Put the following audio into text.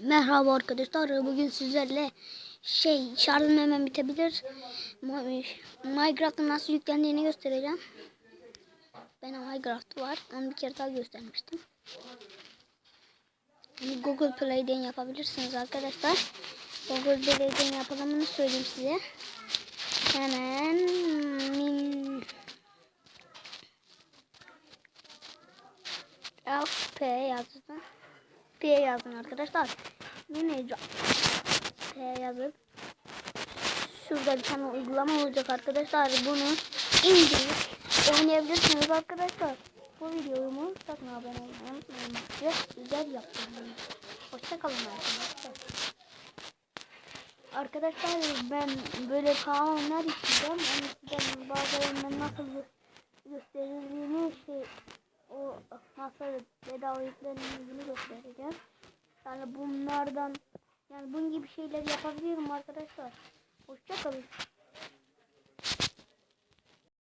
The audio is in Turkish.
Merhaba arkadaşlar. Bugün sizlerle şey şarjım hemen bitebilir. Minecraft'ın nasıl yüklendiğini göstereceğim. Benim Minecraft var. Onu bir kere daha göstermiştim. Google Play'den yapabilirsiniz arkadaşlar. Google Play'den yapılımını söyleyeyim size. Hemen min FP yazdım. P yazın arkadaşlar. Manager P yazıp şurada bir tane uygulama olacak arkadaşlar. Bunu indirip oynayabilirsiniz arkadaşlar. Bu videomu sakın abone olmayı unutmayın. Güzel yaptım. Hoşçakalın arkadaşlar. Arkadaşlar ben böyle kanallar isteyeceğim. Onu sizden bazılarından nasıl gö- gösterildiğini o nasıl bedava yüklendiğini göstereceğim. Yani bunlardan yani bunun gibi şeyler yapabiliyorum arkadaşlar. Hoşçakalın.